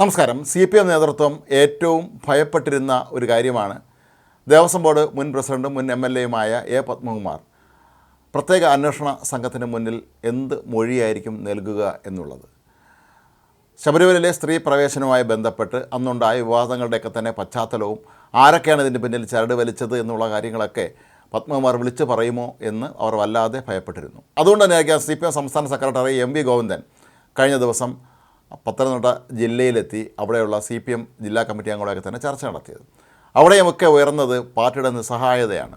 നമസ്കാരം. C P M നേതൃത്വം ഏറ്റവും ഭയപ്പെട്ടിരുന്ന ഒരു കാര്യമാണ്. ദേവസ്വം ബോർഡ് മുൻ പ്രസിഡന്റും മുൻ എം എൽ എയുമായ എ പത്മകുമാർ പ്രത്യേക അന്വേഷണ സംഘത്തിന് മുന്നിൽ എന്ത് മൊഴിയായിരിക്കും നൽകുക എന്നുള്ളത്. ശബരിമലയിലെ സ്ത്രീ പ്രവേശനവുമായി ബന്ധപ്പെട്ട് അന്നുണ്ടായ വിവാദങ്ങളുടെയൊക്കെ തന്നെ പശ്ചാത്തലവും ആരൊക്കെയാണ് ഇതിന്റെ പിന്നിൽ ചരട് വലിച്ചത് എന്നുള്ള കാര്യങ്ങളൊക്കെ പത്മകുമാർ വിളിച്ചു പറയുമോ എന്ന് അവർ വല്ലാതെ ഭയപ്പെട്ടിരുന്നു. അതുകൊണ്ട് തന്നെയായിരിക്കാം സി പി എം സംസ്ഥാന സെക്രട്ടറി എം വി ഗോവിന്ദൻ കഴിഞ്ഞ ദിവസം പത്തനംതിട്ട ജില്ലയിലെത്തി അവിടെയുള്ള സി പി എം ജില്ലാ കമ്മിറ്റി അംഗങ്ങളൊക്കെ തന്നെ ചർച്ച നടത്തിയത്. അവിടെയുമൊക്കെ ഉയർന്നത് പാർട്ടിയുടെ നിസ്സഹായതയാണ്.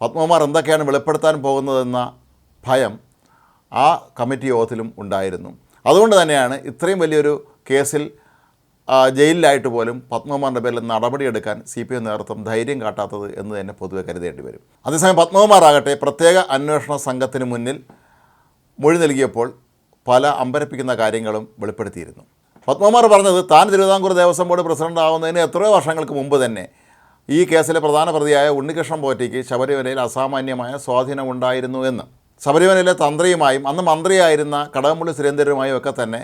പത്മകുമാർ എന്തൊക്കെയാണ് വെളിപ്പെടുത്താൻ പോകുന്നതെന്ന ഭയം ആ കമ്മിറ്റി യോഗത്തിലും ഉണ്ടായിരുന്നു. അതുകൊണ്ട് തന്നെയാണ് ഇത്രയും വലിയൊരു കേസിൽ ജയിലിലായിട്ട് പോലും പത്മകുമാറിന്റെ പേരിൽ നടപടിയെടുക്കാൻ സി പി എം നേതൃത്വം ധൈര്യം കാട്ടാത്തത് എന്ന് തന്നെ പൊതുവെ കരുതേണ്ടി വരും. അതേസമയം പത്മകുമാറാകട്ടെ പ്രത്യേക അന്വേഷണ സംഘത്തിന് മുന്നിൽ മൊഴി നൽകിയപ്പോൾ പല അമ്പരപ്പിക്കുന്ന കാര്യങ്ങളും വെളിപ്പെടുത്തിയിരുന്നു. പത്മകുമാർ പറഞ്ഞത് താൻ തിരുവിതാംകൂർ ദേവസ്വം ബോർഡ് പ്രസിഡന്റ് ആവുന്നതിന് എത്രയോ വർഷങ്ങൾക്ക് മുമ്പ് തന്നെ ഈ കേസിലെ പ്രധാന പ്രതിയായ ഉണ്ണികൃഷ്ണൻ പോറ്റിക്ക് ശബരിമലയിൽ അസാമാന്യമായ സ്വാധീനമുണ്ടായിരുന്നു എന്ന്. ശബരിമലയിലെ തന്ത്രിയുമായും അന്ന് മന്ത്രിയായിരുന്ന കടകംപള്ളി സുരേന്ദ്രനുമായും ഒക്കെ തന്നെ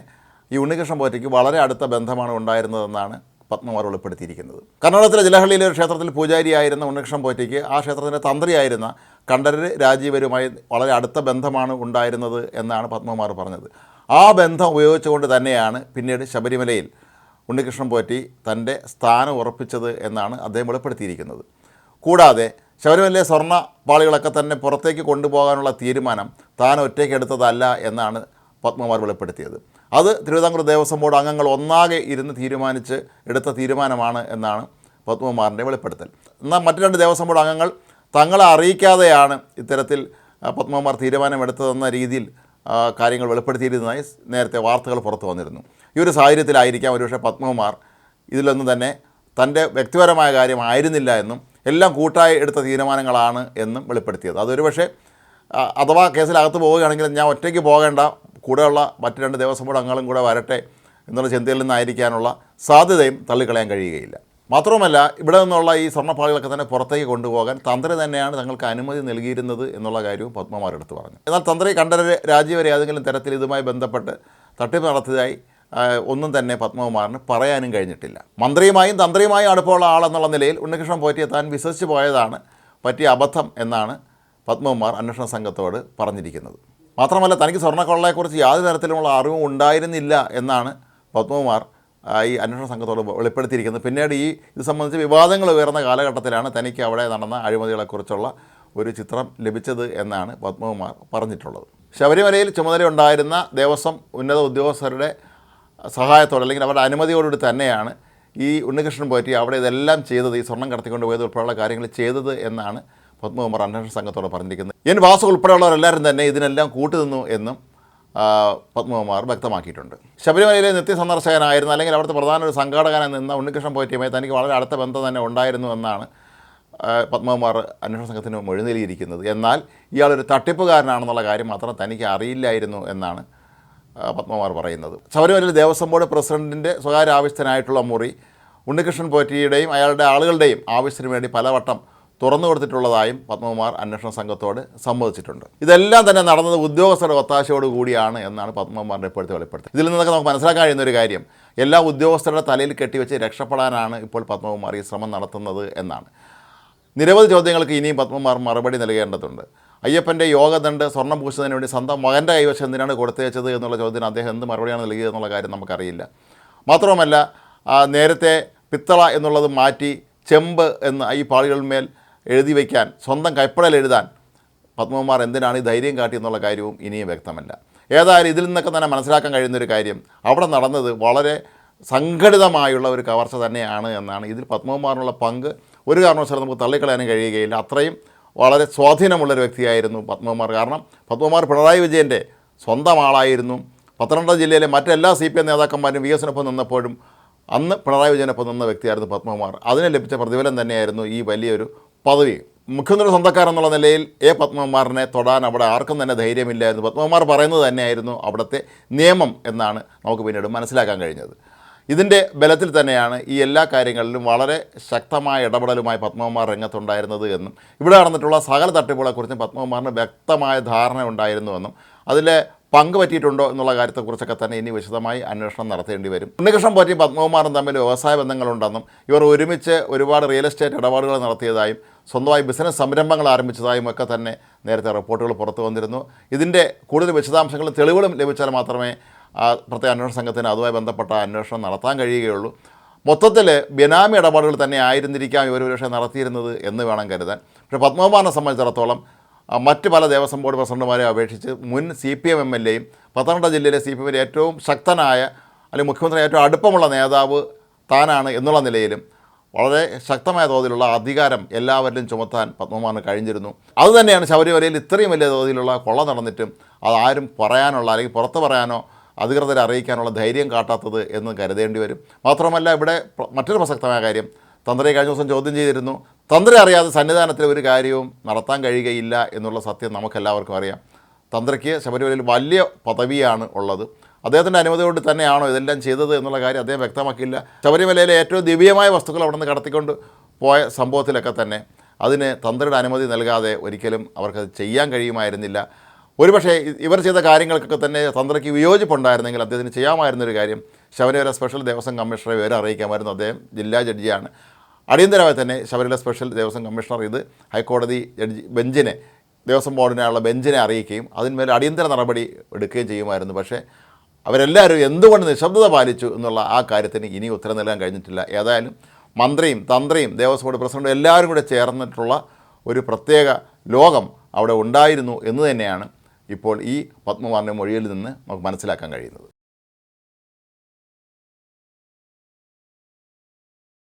ഈ ഉണ്ണികൃഷ്ണൻ പോറ്റയ്ക്ക് വളരെ അടുത്ത ബന്ധമാണ് ഉണ്ടായിരുന്നതെന്നാണ് പത്മകുമാർ വെളിപ്പെടുത്തിയിരിക്കുന്നത് കർണാടകത്തിലെ ജലഹള്ളിയിലെ ഒരു ക്ഷേത്രത്തിൽ പൂജാരിയായിരുന്ന ഉണ്ണികൃഷ്ണൻ പോറ്റയ്ക്ക് ആ ക്ഷേത്രത്തിന്റെ തന്ത്രിയായിരുന്ന കണ്ഠരർ രാജീവരുമായി വളരെ അടുത്ത ബന്ധമാണ് ഉണ്ടായിരുന്നത് എന്നാണ് പത്മകുമാർ പറഞ്ഞത്. ആ ബന്ധം ഉപയോഗിച്ചുകൊണ്ട് തന്നെയാണ് പിന്നീട് ശബരിമലയിൽ ഉണ്ണികൃഷ്ണൻ പോറ്റി തന്റെ സ്ഥാനം ഉറപ്പിച്ചത് എന്നാണ് അദ്ദേഹം വെളിപ്പെടുത്തിയിരിക്കുന്നത്. കൂടാതെ ശബരിമലയിലെ സ്വർണ പാളികളൊക്കെ തന്നെ പുറത്തേക്ക് കൊണ്ടുപോകാനുള്ള തീരുമാനം താൻ ഒറ്റയ്ക്ക് എടുത്തതല്ല എന്നാണ് പത്മകുമാർ വെളിപ്പെടുത്തിയത്. അത് തിരുവിതാംകൂർ ദേവസ്വം ബോർഡ് അംഗങ്ങൾ ഒന്നാകെ ഇരുന്ന് തീരുമാനിച്ച് എടുത്ത തീരുമാനമാണ് എന്നാണ് പത്മകുമാറിന്റെ വെളിപ്പെടുത്തൽ. എന്നാൽ മറ്റു രണ്ട് ദേവസ്വം ബോർഡ് അംഗങ്ങൾ തങ്ങളെ അറിയിക്കാതെയാണ് ഇത്തരത്തിൽ പത്മകുമാർ തീരുമാനമെടുത്തതെന്ന രീതിയിൽ കാര്യങ്ങൾ വെളിപ്പെടുത്തിയിരുന്നതായി നേരത്തെ വാർത്തകൾ പുറത്തു വന്നിരുന്നു. ഈ ഒരു സാഹചര്യത്തിലായിരിക്കാം ഒരുപക്ഷെ പത്മകുമാർ ഇതിലൊന്നും തന്നെ തന്റെ വ്യക്തിപരമായ കാര്യമായിരുന്നില്ല എന്നും എല്ലാം കൂട്ടായി എടുത്ത തീരുമാനങ്ങളാണ് എന്നും വെളിപ്പെടുത്തിയത്. അതൊരു പക്ഷേ അഥവാ കേസിലകത്ത് പോവുകയാണെങ്കിൽ ഞാൻ ഒറ്റയ്ക്ക് പോകേണ്ട കൂടെയുള്ള മറ്റ് രണ്ട് ദേവസ്വം ബോർഡ് അംഗങ്ങളും കൂടെ വരട്ടെ എന്നുള്ള ചിന്തയിൽ നിന്നായിരിക്കാനുള്ള സാധ്യതയും തള്ളിക്കളയാൻ കഴിയുകയില്ല. മാത്രവുമല്ല ഇവിടെ നിന്നുള്ള ഈ സ്വർണപ്പാളികളൊക്കെ തന്നെ പുറത്തേക്ക് കൊണ്ടുപോകാൻ തന്ത്രി തന്നെയാണ് തങ്ങൾക്ക് അനുമതി നൽകിയിരുന്നത് എന്നുള്ള കാര്യവും പത്മമാരെടുത്ത് പറഞ്ഞു. എന്നാൽ തന്ത്രി കണ്ഠരര് രാജീവരെ ഏതെങ്കിലും തരത്തിൽ ഇതുമായി ബന്ധപ്പെട്ട് തട്ടിപ്പ് നടത്തിയതായി ഒന്നും തന്നെ പത്മകുമാറിന് പറയാനും കഴിഞ്ഞിട്ടില്ല. മന്ത്രിയുമായും തന്ത്രിയുമായും അടുപ്പമുള്ള ആളെന്നുള്ള നിലയിൽ ഉണ്ണികൃഷ്ണൻ പോറ്റിയെ താൻ വിശ്വസിച്ച് പോയതാണ് പറ്റിയ അബദ്ധം എന്നാണ് പത്മകുമാർ അന്വേഷണ സംഘത്തോട് പറഞ്ഞിരിക്കുന്നത്. മാത്രമല്ല തനിക്ക് സ്വർണക്കൊള്ളയെക്കുറിച്ച് യാതൊരു തരത്തിലുമുള്ള അറിവും ഉണ്ടായിരുന്നില്ല എന്നാണ് പത്മകുമാർ ഈ അന്വേഷണ സംഘത്തോട് വെളിപ്പെടുത്തിയിരിക്കുന്നത്. പിന്നീട് ഈ ഇത് സംബന്ധിച്ച് വിവാദങ്ങൾ ഉയർന്ന കാലഘട്ടത്തിലാണ് തനിക്ക് അവിടെ നടന്ന അഴിമതികളെക്കുറിച്ചുള്ള ഒരു ചിത്രം ലഭിച്ചത് എന്നാണ് പത്മകുമാർ പറഞ്ഞിട്ടുള്ളത്. ശബരിമലയിൽ ചുമതലയുണ്ടായിരുന്ന ദേവസ്വം ഉന്നത ഉദ്യോഗസ്ഥരുടെ സഹായത്തോടെ അല്ലെങ്കിൽ അവരുടെ അനുമതിയോടുകൂടി തന്നെയാണ് ഈ ഉണ്ണികൃഷ്ണൻ പോറ്റി അവിടെ ഇതെല്ലാം ചെയ്തത് ഈ സ്വർണം കടത്തിക്കൊണ്ട് പോയത് ഉൾപ്പെടെയുള്ള കാര്യങ്ങൾ ചെയ്തത് എന്നാണ് പത്മകുമാർ അന്വേഷണ സംഘത്തോട് പറഞ്ഞിരിക്കുന്നത് എൻ വാസു ഉൾപ്പെടെയുള്ളവരെല്ലാവരും തന്നെ ഇതിനെല്ലാം കൂട്ടുനിന്നു എന്നും പത്മകുമാർ വ്യക്തമാക്കിയിട്ടുണ്ട്. ശബരിമലയിലെ നിത്യസന്ദർശകനായിരുന്നു അല്ലെങ്കിൽ അവിടുത്തെ പ്രധാന ഒരു സംഘാടകനായി നിന്ന ഉണ്ണികൃഷ്ണൻ പോറ്റിയുമായി തനിക്ക് വളരെ അടുത്ത ബന്ധം തന്നെ ഉണ്ടായിരുന്നു എന്നാണ് പത്മകുമാർ അന്വേഷണ സംഘത്തിന് മൊഴി നൽകിയിരിക്കുന്നത് എന്നാൽ ഇയാളൊരു തട്ടിപ്പുകാരനാണെന്നുള്ള കാര്യം മാത്രം തനിക്ക് അറിയില്ലായിരുന്നു എന്നാണ് പത്മകുമാർ പറയുന്നത്. ശബരിമലയിൽ ദേവസ്വം ബോർഡ് പ്രസിഡന്റിന്റെ സ്വകാര്യ ആവശ്യത്തിനായിട്ടുള്ള മുറി ഉണ്ണികൃഷ്ണൻ പോറ്റിയുടെയും അയാളുടെ ആളുകളുടെയും ആവശ്യത്തിന് വേണ്ടി പലവട്ടം തുറന്നു കൊടുത്തിട്ടുള്ളതായും പത്മകുമാർ അന്വേഷണ സംഘത്തോട് സമ്മതിച്ചിട്ടുണ്ട്. ഇതെല്ലാം തന്നെ നടന്നത് ഉദ്യോഗസ്ഥരുടെ ഒത്താശയോട് കൂടിയാണ് എന്നാണ് പത്മകുമാറിന്റെ ഇപ്പോഴത്തെ വെളിപ്പെടുത്തൽ. ഇതിൽ നിന്നൊക്കെ നമുക്ക് മനസ്സിലാക്കാൻ കഴിയുന്ന ഒരു കാര്യം എല്ലാ ഉദ്യോഗസ്ഥരുടെ തലയിൽ കെട്ടിവെച്ച് രക്ഷപ്പെടാനാണ് ഇപ്പോൾ പത്മകുമാർ ഈ ശ്രമം നടത്തുന്നത് എന്നാണ്. നിരവധി ചോദ്യങ്ങൾക്ക് ഇനിയും പത്മകുമാർ മറുപടി നൽകേണ്ടതുണ്ട്. അയ്യപ്പന്റെ യോഗദണ്ഡ് സ്വർണം പൂശുന്നതിന് വേണ്ടി സ്വന്തം മകന്റെ കൈവശം എന്തിനാണ് കൊടുത്തേച്ചത് എന്നുള്ള ചോദ്യത്തിന് അദ്ദേഹം എന്ത് മറുപടിയാണ് നൽകിയത് എന്നുള്ള കാര്യം നമുക്കറിയില്ല. മാത്രവുമല്ല നേരത്തെ പിത്തള എന്നുള്ളത് മാറ്റി ചെമ്പ് എന്ന് ഈ പാളികളിന്മേൽ എഴുതി വയ്ക്കാൻ സ്വന്തം കൈപ്പടയിൽ എഴുതാൻ പത്മകുമാർ എന്തിനാണ് ഈ ധൈര്യം കാട്ടിയെന്നുള്ള കാര്യവും ഇനിയും വ്യക്തമല്ല. ഏതായാലും ഇതിൽ നിന്നൊക്കെ തന്നെ മനസ്സിലാക്കാൻ കഴിയുന്നൊരു കാര്യം അവിടെ നടന്നത് വളരെ സംഘടിതമായുള്ള ഒരു കവർച്ച തന്നെയാണ് എന്നാണ്. ഇതിൽ പത്മകുമാറിനുള്ള പങ്ക് ഒരു കാരണവശാലും നമുക്ക് തള്ളിക്കളയാനും കഴിയുകയില്ല. അത്രയും വളരെ സ്വാധീനമുള്ളൊരു വ്യക്തിയായിരുന്നു പത്മകുമാർ. കാരണം പത്മകുമാർ പിണറായി വിജയന്റെ സ്വന്തം ആളായിരുന്നു. പത്തനംതിട്ട ജില്ലയിലെ മറ്റെല്ലാ സി പി എം നേതാക്കന്മാരും വി എസിനൊപ്പം നിന്നപ്പോഴും അന്ന് പിണറായി വിജയനൊപ്പം നിന്ന വ്യക്തിയായിരുന്നു പത്മകുമാർ. അതിന് ലഭിച്ച പ്രതിഫലം തന്നെയായിരുന്നു ഈ വലിയൊരു പദവി. മുഖ്യമന്ത്രി സ്വന്തക്കാരൻ എന്നുള്ള നിലയിൽ എ പത്മകുമാറിനെ തൊടാൻ അവിടെ ആർക്കും തന്നെ ധൈര്യമില്ലായിരുന്നു. പത്മകുമാർ പറയുന്നത് തന്നെയായിരുന്നു അവിടുത്തെ നിയമം എന്നാണ് നമുക്ക് പിന്നീട് മനസ്സിലാക്കാൻ കഴിഞ്ഞത്. ഇതിന്റെ ബലത്തിൽ തന്നെയാണ് ഈ എല്ലാ കാര്യങ്ങളിലും വളരെ ശക്തമായ ഇടപെടലുമായി പത്മകുമാർ രംഗത്തുണ്ടായിരുന്നത് എന്നും ഇവിടെ നടന്നിട്ടുള്ള സകല തട്ടിപ്പുകളെക്കുറിച്ചും പത്മകുമാറിന് വ്യക്തമായ ധാരണ ഉണ്ടായിരുന്നുവെന്നും അതിലെ പങ്ക് പറ്റിയിട്ടുണ്ടോ എന്നുള്ള കാര്യത്തെക്കുറിച്ചൊക്കെ തന്നെ ഇനി വിശദമായി അന്വേഷണം നടത്തേണ്ടി വരും. ഉണ്ണികൃഷ്ണൻ പോറ്റിയും പത്മകുമാറും തമ്മിൽ വ്യവസായ ബന്ധങ്ങളുണ്ടെന്നും ഇവർ ഒരുമിച്ച് ഒരുപാട് റിയൽ എസ്റ്റേറ്റ് ഇടപാടുകൾ നടത്തിയതായും സ്വന്തമായി ബിസിനസ് സംരംഭങ്ങൾ ആരംഭിച്ചതായും ഒക്കെ തന്നെ നേരത്തെ റിപ്പോർട്ടുകൾ പുറത്തു വന്നിരുന്നു. ഇതിന്റെ കൂടുതൽ വിശദാംശങ്ങളും തെളിവുകളും ലഭിച്ചാൽ മാത്രമേ പ്രത്യേക അന്വേഷണ സംഘത്തിന് അതുമായി ബന്ധപ്പെട്ട അന്വേഷണം നടത്താൻ കഴിയുകയുള്ളൂ. മൊത്തത്തിൽ ബിനാമി ഇടപാടുകൾ തന്നെ ആയിരുന്നിരിക്കാം ഇവർ ഒരുപക്ഷെ നടത്തിയിരുന്നത് എന്ന് വേണം കരുതാൻ. പക്ഷേ പത്മകുമാറിനെ സംബന്ധിച്ചിടത്തോളം മറ്റ് പല ദേവസ്വം ബോർഡ് പ്രസിഡന്റുമാരെ അപേക്ഷിച്ച് മുൻ C P M M L എയും പത്തനംതിട്ട ജില്ലയിലെ സി പി എമ്മിന്റെ ഏറ്റവും ശക്തനായ അല്ലെങ്കിൽ മുഖ്യമന്ത്രി ഏറ്റവും അടുപ്പമുള്ള നേതാവ് താനാണ് എന്നുള്ള നിലയിലും വളരെ ശക്തമായ തോതിലുള്ള അധികാരം എല്ലാവരിലും ചുമത്താൻ പത്മകുമാറിന് കഴിഞ്ഞിരുന്നു. അതുതന്നെയാണ് ശബരിമലയിൽ ഇത്രയും വലിയ തോതിലുള്ള കൊള്ള നടന്നിട്ടും അതാരും പറയാനുള്ള അല്ലെങ്കിൽ പുറത്ത് പറയാനോ അധികൃതരെ അറിയിക്കാനുള്ള ധൈര്യം കാട്ടാത്തത് എന്ന് കരുതേണ്ടി വരും. മാത്രമല്ല ഇവിടെ മറ്റൊരു പ്രസക്തമായ കാര്യം. തന്ത്രി കഴിഞ്ഞ ദിവസം ചോദ്യം ചെയ്തിരുന്നു തന്ത്രി അറിയാതെ സന്നിധാനത്തിൽ ഒരു കാര്യവും നടത്താൻ കഴിയുകയില്ല എന്നുള്ള സത്യം നമുക്കെല്ലാവർക്കും അറിയാം. തന്ത്രിക്ക് ശബരിമലയിൽ വലിയ പദവിയാണ് ഉള്ളത്. അദ്ദേഹത്തിന്റെ അനുമതി കൊണ്ട് തന്നെയാണോ ഇതെല്ലാം ചെയ്തത് എന്നുള്ള കാര്യം അദ്ദേഹം വ്യക്തമാക്കിയില്ല. ശബരിമലയിലെ ഏറ്റവും ദിവ്യമായ വസ്തുക്കൾ അവിടെ നിന്ന് കടത്തിക്കൊണ്ട് പോയ സംഭവത്തിലൊക്കെ തന്നെ അതിന് തന്ത്രിയുടെ അനുമതി നൽകാതെ ഒരിക്കലും അവർക്കത് ചെയ്യാൻ കഴിയുമായിരുന്നില്ല. ഒരുപക്ഷേ ഇവർ ചെയ്ത കാര്യങ്ങൾക്കൊക്കെ തന്നെ തന്ത്രിക്ക് വിയോജിപ്പുണ്ടായിരുന്നെങ്കിൽ അദ്ദേഹത്തിന് ചെയ്യാമായിരുന്നൊരു കാര്യം ശബരിമല സ്പെഷ്യൽ ദേവസ്വം കമ്മീഷണറെ വിവരം അറിയിക്കാമായിരുന്നു. അദ്ദേഹം ജില്ലാ ജഡ്ജിയാണ്. അടിയന്തരമായി തന്നെ ശബരിമല സ്പെഷ്യൽ ദേവസ്വം കമ്മീഷണർ ഇത് ഹൈക്കോടതി ജഡ്ജി ബെഞ്ചിനെ ദേവസ്വം ബോർഡിനുള്ള ബെഞ്ചിനെ അറിയിക്കുകയും അതിന്മേൽ അടിയന്തര നടപടി എടുക്കുകയും ചെയ്യുമായിരുന്നു. പക്ഷേ അവരെല്ലാവരും എന്തുകൊണ്ട് നിശബ്ദത പാലിച്ചു എന്നുള്ള ആ കാര്യത്തിന് ഇനി ഉത്തരം നൽകാൻ കഴിഞ്ഞിട്ടില്ല. ഏതായാലും മന്ത്രിയും തന്ത്രിയും ദേവസ്വം ബോർഡ് പ്രസിഡന്റും എല്ലാവരും കൂടെ ചേർന്നിട്ടുള്ള ഒരു പ്രത്യേക ലോകം അവിടെ ഉണ്ടായിരുന്നു എന്ന് തന്നെയാണ് ഇപ്പോൾ ഈ പത്മകുമാറിന്റെ മൊഴിയിൽ നിന്ന് നമുക്ക് മനസ്സിലാക്കാൻ കഴിയുന്നത്.